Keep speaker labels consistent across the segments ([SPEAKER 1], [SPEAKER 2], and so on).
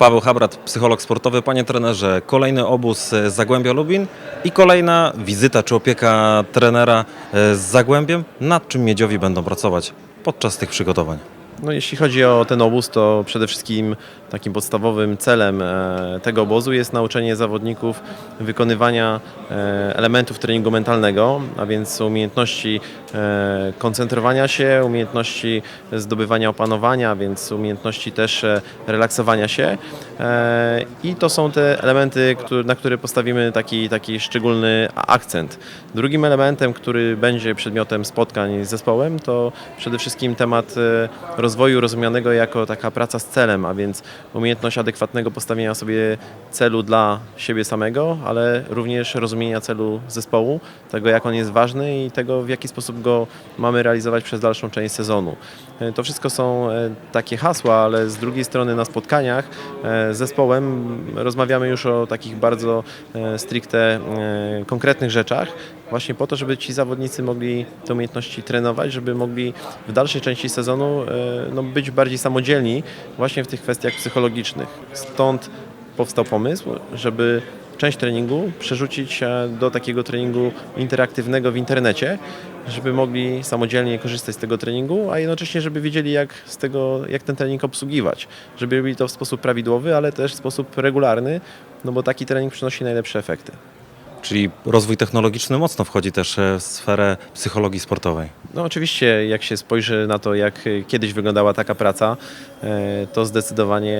[SPEAKER 1] Paweł Habrat, psycholog sportowy. Panie trenerze, kolejny obóz z Zagłębia Lubin i kolejna wizyta czy opieka trenera e, z Zagłębiem. Nad czym miedziowi będą pracować podczas tych przygotowań?
[SPEAKER 2] No, jeśli chodzi o ten obóz, to przede wszystkim takim podstawowym celem e, tego obozu jest nauczenie zawodników wykonywania e, elementów treningu mentalnego, a więc umiejętności e, koncentrowania się, umiejętności zdobywania opanowania, więc umiejętności też relaksowania się. I to są te elementy, na które postawimy taki, taki szczególny akcent. Drugim elementem, który będzie przedmiotem spotkań z zespołem, to przede wszystkim temat e, rozwoju rozumianego jako taka praca z celem, a więc umiejętność adekwatnego postawienia sobie celu dla siebie samego, ale również rozumienia celu zespołu, tego jak on jest ważny i tego w jaki sposób go mamy realizować przez dalszą część sezonu. E, To wszystko są e, takie hasła, ale z drugiej strony na spotkaniach e, z zespołem rozmawiamy już o takich bardzo stricte konkretnych rzeczach, właśnie po to, żeby ci zawodnicy mogli te umiejętności trenować, żeby mogli w dalszej części sezonu no, być bardziej samodzielni właśnie w tych kwestiach psychologicznych. Stąd powstał pomysł, żeby część treningu przerzucić e, do takiego treningu interaktywnego w internecie, żeby mogli samodzielnie korzystać z tego treningu, a jednocześnie, żeby wiedzieli, jak, z tego, jak ten trening obsługiwać. Żeby robili to w sposób prawidłowy, ale też w sposób regularny, no bo taki trening przynosi najlepsze efekty.
[SPEAKER 1] Czyli rozwój technologiczny mocno wchodzi też e, w sferę psychologii sportowej.
[SPEAKER 2] No oczywiście, jak się spojrzy na to, jak y, kiedyś wyglądała taka praca, e, to zdecydowanie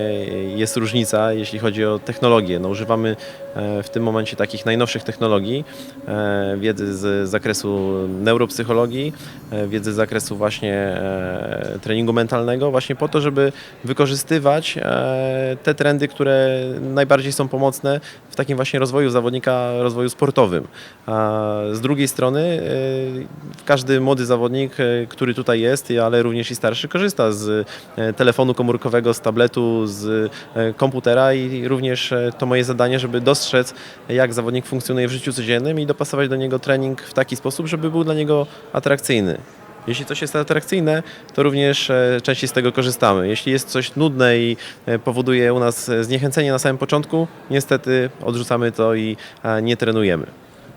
[SPEAKER 2] jest różnica, jeśli chodzi o technologię. No, używamy e, w tym momencie takich najnowszych technologii, e, wiedzy z zakresu neuropsychologii, e, wiedzy z zakresu właśnie e, treningu mentalnego, właśnie po to, żeby wykorzystywać e, te trendy, które najbardziej są pomocne w takim właśnie rozwoju zawodnika, rozwoju sportowym. A z drugiej strony e, każdy młody zawodnik, e, który tutaj jest, ale również i starszy, korzysta z e, telefonu komórkowego, z tabletu, z e, komputera i również e, to moje zadanie, żeby dostrzec, jak zawodnik funkcjonuje w życiu codziennym i dopasować do niego trening w taki sposób, żeby był dla niego atrakcyjny. Jeśli coś jest atrakcyjne, to również e, częściej z tego korzystamy. Jeśli jest coś nudne i e, powoduje u nas zniechęcenie na samym początku, niestety odrzucamy to i e, nie trenujemy.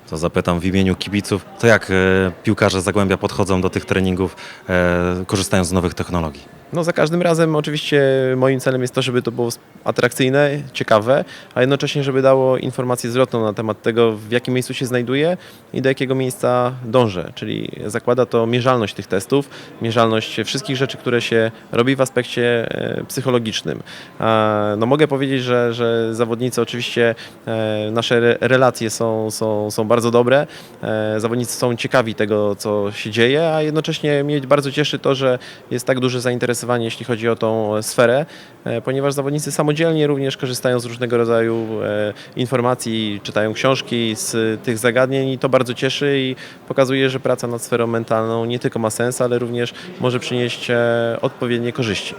[SPEAKER 1] To zapytam w imieniu kibiców, to jak piłkarze Zagłębia podchodzą do tych treningów, korzystając z nowych technologii?
[SPEAKER 2] No za każdym razem oczywiście moim celem jest to, żeby to było atrakcyjne, ciekawe, a jednocześnie, żeby dało informację zwrotną na temat tego, w jakim miejscu się znajduje i do jakiego miejsca dążę. Czyli zakłada to mierzalność tych testów, mierzalność wszystkich rzeczy, które się robi w aspekcie e, psychologicznym. No mogę powiedzieć, że, że zawodnicy oczywiście, e, nasze re- relacje są, są, są bardzo dobre, e, zawodnicy są ciekawi tego, co się dzieje, a jednocześnie mnie bardzo cieszy to, że jest tak duże zainteresowanie, jeśli chodzi o tą sferę, e, ponieważ zawodnicy samodzielnie również korzystają z różnego rodzaju e, informacji, czytają książki z tych zagadnień i to bardzo cieszy i pokazuje, że praca nad sferą mentalną nie tylko ma sens, ale również może przynieść e, odpowiednie korzyści.